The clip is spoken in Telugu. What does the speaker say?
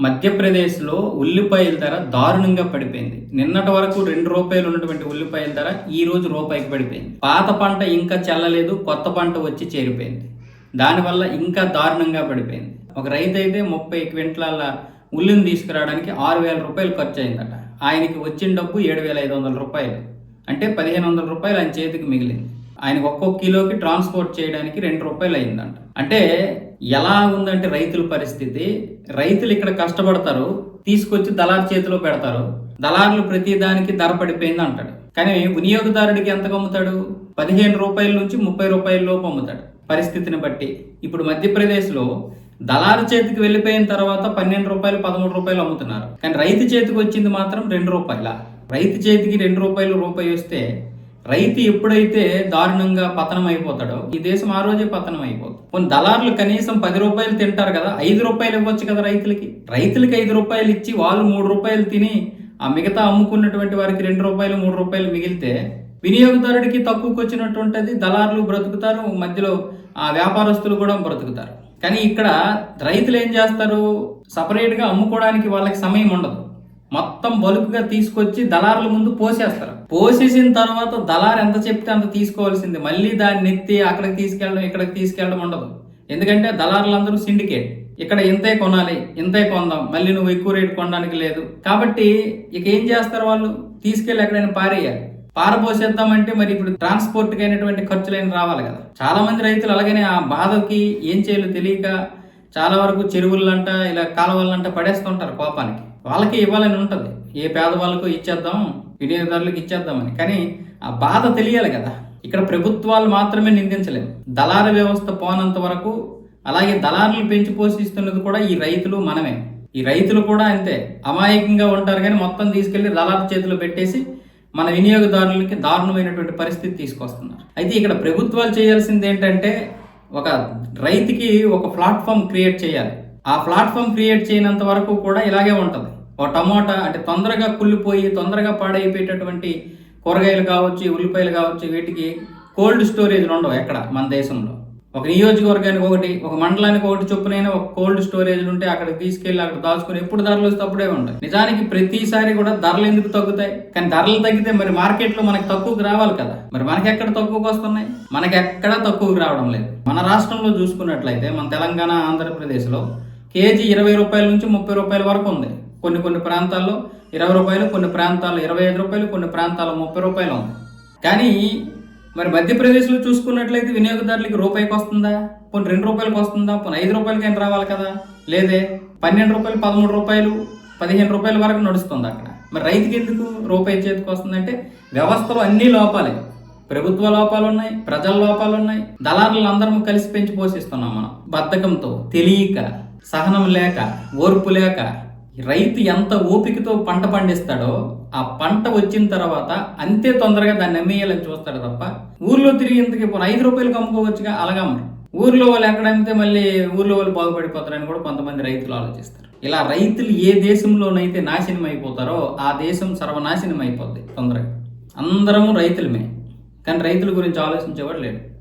మధ్యప్రదేశ్లో ఉల్లిపాయల ధర దారుణంగా పడిపోయింది. నిన్నటి వరకు రెండు రూపాయలు ఉన్నటువంటి ఉల్లిపాయల ధర ఈ రోజు రూపాయికి పడిపోయింది. పాత పంట ఇంకా చల్లలేదు కొత్త పంట వచ్చి చేరిపోయింది. దానివల్ల ఇంకా దారుణంగా పడిపోయింది. ఒక రైతు అయితే ముప్పై క్వింటాల ఉల్లిని తీసుకురావడానికి ఆరు వేల రూపాయలు ఖర్చు అయిందట. ఆయనకి వచ్చిన డబ్బు ఏడు వేల ఐదు వందల రూపాయలు. అంటే పదిహేను వందల రూపాయలు ఆయన చేతికి మిగిలింది. ఆయనకు ఒక్కొక్క కిలోకి ట్రాన్స్పోర్ట్ చేయడానికి రెండు రూపాయలు అయిందంట. అంటే ఎలా ఉందంటే రైతుల పరిస్థితి రైతులు ఇక్కడ కష్టపడతారు తీసుకొచ్చి దళారు చేతిలో పెడతారు దళారులు ప్రతి దానికి ధర పడిపోయింది అంటాడు కానీ వినియోగదారుడికి ఎంతకు అమ్ముతాడు పదిహేను రూపాయల నుంచి ముప్పై రూపాయల లోపు అమ్ముతాడు పరిస్థితిని బట్టి. ఇప్పుడు మధ్యప్రదేశ్లో దళారు చేతికి వెళ్ళిపోయిన తర్వాత పన్నెండు రూపాయలు పదమూడు రూపాయలు అమ్ముతున్నారు. కానీ రైతు చేతికి వచ్చింది మాత్రం రెండు రూపాయల? రైతు చేతికి రెండు రూపాయలు రూపాయి వస్తే రైతు ఎప్పుడైతే దారుణంగా పతనం అయిపోతాడో ఈ దేశం ఆ రోజే పతనం అయిపోతుంది కొన్ని దళారులు కనీసం పది రూపాయలు తింటారు కదా ఐదు రూపాయలు ఇవ్వచ్చు కదా రైతులకి? రైతులకి ఐదు రూపాయలు ఇచ్చి వాళ్ళు మూడు రూపాయలు తిని ఆ మిగతా అమ్ముకున్నటువంటి వారికి రెండు రూపాయలు మూడు రూపాయలు మిగిలితే వినియోగదారుడికి తక్కువకి వచ్చినటువంటిది దళారులు బ్రతుకుతారు మధ్యలో ఆ వ్యాపారస్తులు కూడా బ్రతుకుతారు. కానీ ఇక్కడ రైతులు ఏం చేస్తారు? సపరేట్గా అమ్ముకోవడానికి వాళ్ళకి సమయం ఉండదు. మొత్తం బలుపుగా తీసుకొచ్చి దళారుల ముందు పోసేస్తారు. పోసేసిన తర్వాత దళారు ఎంత చెప్తే అంత తీసుకోవాల్సింది. మళ్ళీ దాన్ని ఎత్తి అక్కడికి తీసుకెళ్ళడం ఇక్కడికి తీసుకెళ్ళడం ఉండదు. ఎందుకంటే దళారులందరూ సిండికేట్. ఇక్కడ ఇంతే కొనాలి ఇంతే కొందాం మళ్ళీ నువ్వు ఎక్కువ రేటు కొనడానికి లేదు. కాబట్టి ఇక ఏం చేస్తారు వాళ్ళు? తీసుకెళ్ళి ఎక్కడైనా పారేయాలి. పారపోసేద్దామంటే మరి ఇప్పుడు ట్రాన్స్పోర్ట్కి అయినటువంటి ఖర్చులైన రావాలి కదా. చాలా మంది రైతులు అలాగనే ఆ బాధకి ఏం చేయాలో తెలియక చాలా వరకు చెరువులంట ఇలా కాలువలంట పడేస్తుంటారు కోపానికి. వాళ్ళకి ఇవ్వాలని ఉంటుంది. ఏ పేదవాళ్ళకు ఇచ్చేద్దాం వినియోగదారులకు ఇచ్చేద్దామని. కానీ ఆ బాధ తెలియాలి కదా. ఇక్కడ ప్రభుత్వాలు మాత్రమే నిందించలేము. దళార వ్యవస్థ పోనంత వరకు అలాగే దళారులు పెంచి పోషిస్తున్నది కూడా ఈ రైతులు మనమే. ఈ రైతులు కూడా అంతే. అమాయకంగా ఉంటారు కానీ మొత్తం తీసుకెళ్ళి దళారు చేతిలో పెట్టేసి మన వినియోగదారులకి దారుణమైనటువంటి పరిస్థితి తీసుకొస్తున్నారు. అయితే ఇక్కడ ప్రభుత్వాలు చేయాల్సింది ఏంటంటే ఒక రైతుకి ఒక ప్లాట్ఫామ్ క్రియేట్ చేయాలి. ఆ ప్లాట్ఫామ్ క్రియేట్ చేయనంత వరకు కూడా ఇలాగే ఉంటుంది. ఒక టమోటా అంటే తొందరగా కుళ్ళిపోయి తొందరగా పాడైపోయేటటువంటి కూరగాయలు కావచ్చు ఉల్లిపాయలు కావచ్చు వీటికి కోల్డ్ స్టోరేజ్లు ఉండవు ఎక్కడ? మన దేశంలో. ఒక నియోజకవర్గానికి ఒకటి ఒక మండలానికి ఒకటి చొప్పునైనా ఒక కోల్డ్ స్టోరేజ్ ఉంటే అక్కడికి తీసుకెళ్ళి అక్కడ దాచుకుని ఎప్పుడు ధరలు వస్తే అప్పుడే ఉంటాయి నిజానికి ప్రతిసారి కూడా ధరలు ఎందుకు తగ్గుతాయి? కానీ ధరలు తగ్గితే మరి మార్కెట్లో మనకు మనకి తక్కువకి రావాలి కదా. మరి మనకి ఎక్కడ తక్కువకు వస్తున్నాయి? మనకి ఎక్కడ తక్కువకి రావడం లేదు. మన రాష్ట్రంలో చూసుకున్నట్లయితే మన తెలంగాణ ఆంధ్రప్రదేశ్లో కేజీ ఇరవై రూపాయల నుంచి ముప్పై రూపాయల వరకు ఉంది. కొన్ని కొన్ని ప్రాంతాల్లో ఇరవై రూపాయలు కొన్ని ప్రాంతాల్లో ఇరవై ఐదు రూపాయలు కొన్ని ప్రాంతాల్లో ముప్పై రూపాయలు ఉంది. కానీ మరి మధ్యప్రదేశ్లో చూసుకున్నట్లయితే వినియోగదారులకి రూపాయికి వస్తుందా? పోనీ రెండు రూపాయలకి వస్తుందా? పోనీ ఐదు రూపాయలకైనా రావాలి కదా? లేదే. పన్నెండు రూపాయలు పదమూడు రూపాయలు పదిహేను రూపాయల వరకు నడుస్తుంది అక్కడ. మరి రైతుకి ఎందుకు రూపాయి చేతికి వస్తుందంటే వ్యవస్థలో అన్ని లోపాలే. ప్రభుత్వ లోపాలు ఉన్నాయి ప్రజల లోపాలు ఉన్నాయి. దళారులు అందరం కలిసి పెంచి పోషిస్తున్నాం మనం. బద్ధకంతో తెలియక సహనం లేక ఓర్పు లేక రైతు ఎంత ఓపికతో పంట పండిస్తాడో ఆ పంట వచ్చిన తర్వాత అంతే తొందరగా దాన్ని అమ్మేయాలని చూస్తాడు తప్ప ఊర్లో తిరిగి ఇంతకి పోనీ ఐదు రూపాయలకు అమ్ముకోవచ్చుగా? అలాగమ్మరు. ఊర్లో వాళ్ళు ఎక్కడ అమ్మితే మళ్ళీ ఊర్లో వాళ్ళు బాగుపడిపోతారని కూడా కొంతమంది రైతులు ఆలోచిస్తారు. ఇలా రైతులు ఏ దేశంలోనైతే నాశనం అయిపోతారో ఆ దేశం సర్వనాశనం అయిపోద్ది తొందరగా. అందరము రైతులమే. కానీ రైతుల గురించి ఆలోచించేవాడు లేడు.